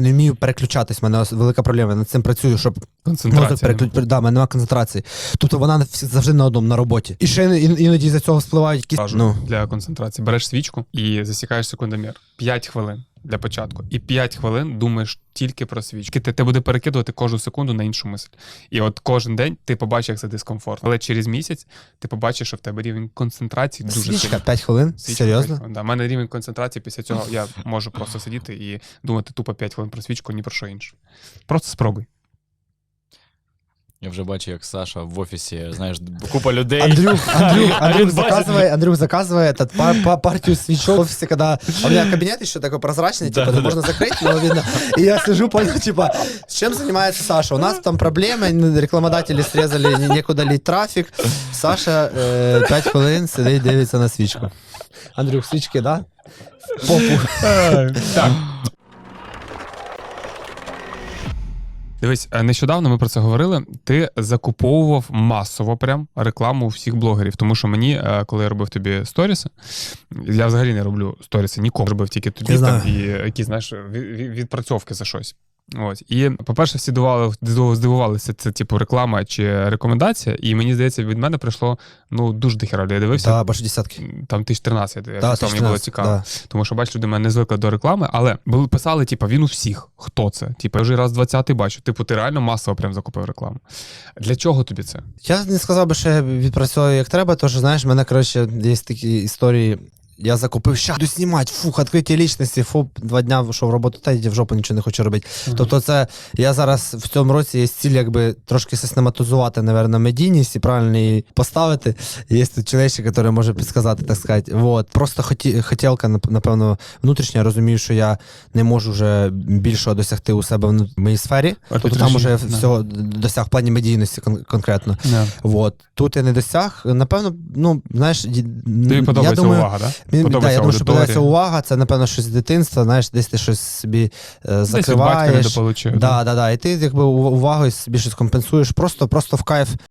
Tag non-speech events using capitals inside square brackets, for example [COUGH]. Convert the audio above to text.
Не вмію переключатись, в мене велика проблема. Я над цим працюю, щоб мозок переклю... переключ... Да, в мене немає концентрації. Тобто вона всі- завжди на одному на роботі. І ще ін- іноді за цього спливають якісь. Кажу, Ну, для концентрації. Береш свічку і засікаєш секундомір. 5 хвилин для початку. І 5 хвилин думаєш тільки про свічки. Ти, ти буде перекидувати кожну секунду на іншу мисль. І от кожен день ти побачиш, як це дискомфортно. Але через місяць ти побачиш, що в тебе рівень концентрації дуже свічка 5 хвилин. Свічка Серйозно? У Да. Мене рівень концентрації після цього я можу просто сидіти і думати тупо 5 хвилин про свічку, ні про що інше. Просто спробуй. Я вже бачу, як Саша в офісі, знаєш, купа людей. Андрюх, [LAUGHS] Андрюх, А Андрюх він бачить. заказывай, Андрюх заказывай этот па- па- партию свечок в офисе, когда у меня кабинет еще такой прозрачный, типа, Да-да-да. можно закрыть, но видно. И я сижу, понял, типа, с чем занимается Саша? У нас там проблемы, рекламодатели срезали, не- некуда лить трафик. Саша э, 5 хвилин сидить, дивиться на свічку. Андрюх, свічки, да? В Попу. Так. Дивись, е, нещодавно ми про це говорили. Ти закуповував масово прям рекламу всіх блогерів. Тому що мені, е, коли я робив тобі сторіси, я взагалі не роблю сторіси, нікому робив тільки тобі там, і якісь знаєш, від- від- відпрацьовки за щось. Ось. І, по-перше, всі здиву- здивувалися, це типу реклама чи рекомендація. І мені здається, від мене прийшло ну дуже дохера. Я дивився. Да, більше десятки. Там 1013, я Да, да, мені було цікаво. да. Тому що бачиш, люди мене не звикли до реклами, але були писали, типу, він у всіх. Хто це? Типу, я вже раз 20-й бачу. Типу, ти реально масово прям закупив рекламу. Для чого тобі це? Я не сказав би, що я відпрацьовую як треба, що, знаєш, в мене, коротше, є такі історії. Я закупив, ща буду знімати, фух, відкриті лічності, фу, два дня вийшов в роботу, та йди в жопу нічого не хочу робити. Тобто, це я зараз в цьому році є ціль, якби трошки систематизувати, напевно, медійність і правильно її поставити. Є тут чоловічі, який може підсказати, так сказати. Вот. Просто хоті, хотілка, напевно, внутрішня. Я розумію, що я не можу вже більшого досягти у себе в моїй сфері. Тобто там уже Да. всього досяг в плані медійності кон- конкретно. Да. Вот. Тут я не досяг. Напевно, ну, знаєш, Тобі я подобається думаю, увага, да? Мені, да, я думаю, що подобається увага, це, напевно, щось з дитинства, знаєш, десь ти щось собі е, Десь від батька закриваєш. недополучив. Да, да, да. І ти якби ув- увагою собі щось компенсуєш, просто, просто в кайф